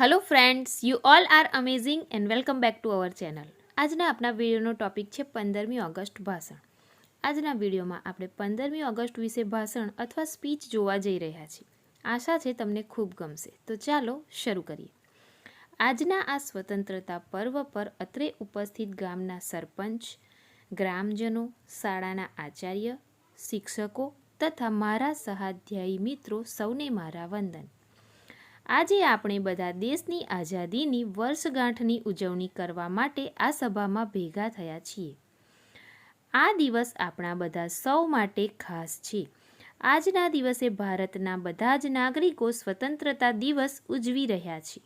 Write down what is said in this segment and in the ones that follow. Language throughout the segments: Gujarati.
Hello friends you all are amazing and welcome back to our channel આજના આપણા વિડીયોનો ટોપિક છે પંદરમી ઓગસ્ટ ભાષણ. આજના વિડીયોમાં આપણે પંદરમી ઓગસ્ટ વિશે ભાષણ અથવા સ્પીચ જોવા જઈ રહ્યા છીએ. આશા છે તમને ખૂબ ગમશે. તો ચાલો શરૂ કરીએ. આજના આ સ્વતંત્રતા પર્વ પર અત્રે ઉપસ્થિત ગામના સરપંચ, ગ્રામજનો, શાળાના આચાર્ય, શિક્ષકો તથા મારા સહાધ્યાયી મિત્રો સૌને મારા વંદન. આજે આપણે બધા દેશની આઝાદીની વર્ષગાંઠની ઉજવણી કરવા માટે આ સભામાં ભેગા થયા છીએ. આ દિવસ આપણા બધા સૌ માટે ખાસ છે. આજના દિવસે ભારતના બધા જ નાગરિકો સ્વતંત્રતા દિવસ ઉજવી રહ્યા છે.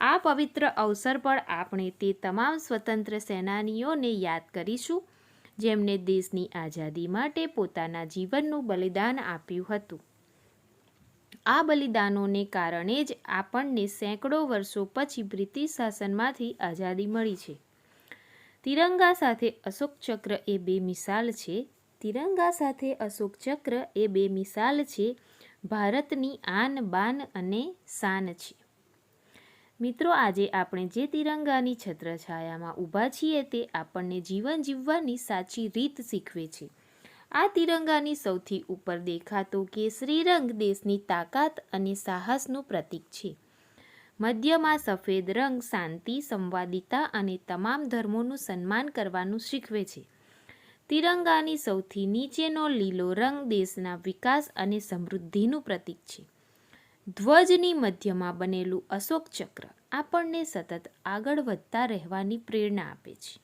આ પવિત્ર અવસર પર આપણે તે તમામ સ્વતંત્ર સેનાનીઓને યાદ કરીશું જેમણે દેશની આઝાદી માટે પોતાના જીવનનું બલિદાન આપ્યું હતું. આ બલિદાનોને કારણે જ આપણને સેંકડો વર્ષો પછી બ્રિટિશ શાસનમાંથી આઝાદી મળી છે. તિરંગા સાથે અશોક ચક્ર એ બે મિસાલ છે. તિરંગા સાથે અશોક ચક્ર એ બે મિસાલ છે. ભારતની આન, બાન અને શાન છે. મિત્રો, આજે આપણે જે તિરંગાની છત્રછાયામાં ઊભા છીએ તે આપણને જીવન જીવવાની સાચી રીત શીખવે છે. આ તિરંગાની સૌથી ઉપર દેખાતો કેસરી રંગ દેશની તાકાત અને સાહસનું પ્રતીક છે. મધ્યમાં સફેદ રંગ શાંતિ, સંવાદિતા અને તમામ ધર્મોનું સન્માન કરવાનું શીખવે છે. તિરંગાની સૌથી નીચેનો લીલો રંગ દેશના વિકાસ અને સમૃદ્ધિનું પ્રતીક છે. ધ્વજની મધ્યમાં બનેલું અશોક ચક્ર આપણને સતત આગળ વધતા રહેવાની પ્રેરણા આપે છે.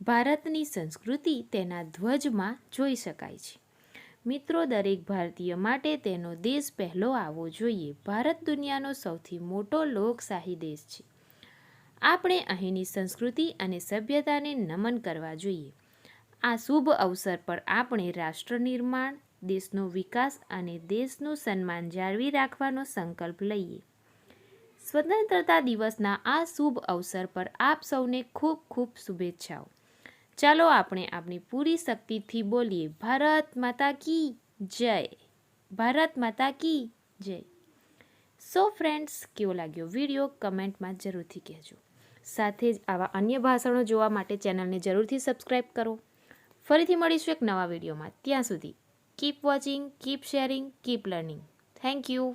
ભારતની સંસ્કૃતિ તેના ધ્વજમાં જોઈ શકાય છે. મિત્રો, દરેક ભારતીય માટે તેનો દેશ પહેલો આવવો જોઈએ. ભારત દુનિયાનો સૌથી મોટો લોકશાહી દેશ છે. આપણે અહીંની સંસ્કૃતિ અને સભ્યતાને નમન કરવા જોઈએ. આ શુભ અવસર પર આપણે રાષ્ટ્ર નિર્માણ, દેશનો વિકાસ અને દેશનું સન્માન જાળવી રાખવાનો સંકલ્પ લઈએ. સ્વતંત્રતા દિવસના આ શુભ અવસર પર આપ સૌને ખૂબ ખૂબ શુભેચ્છાઓ. ચાલો આપણે આપણી પૂરી શક્તિથી બોલીએ. ભારત માતા કી જય. ભારત માતા કી જય. સો ફ્રેન્ડ્સ કેવો લાગ્યો વીડિયો કમેન્ટમાં જરૂરથી કહેજો. સાથે જ આવા અન્ય ભાષણો જોવા માટે ચેનલને જરૂરથી સબસ્ક્રાઈબ કરો. ફરીથી મળીશું એક નવા વિડીયોમાં ત્યાં સુધી keep watching keep sharing keep learning thank you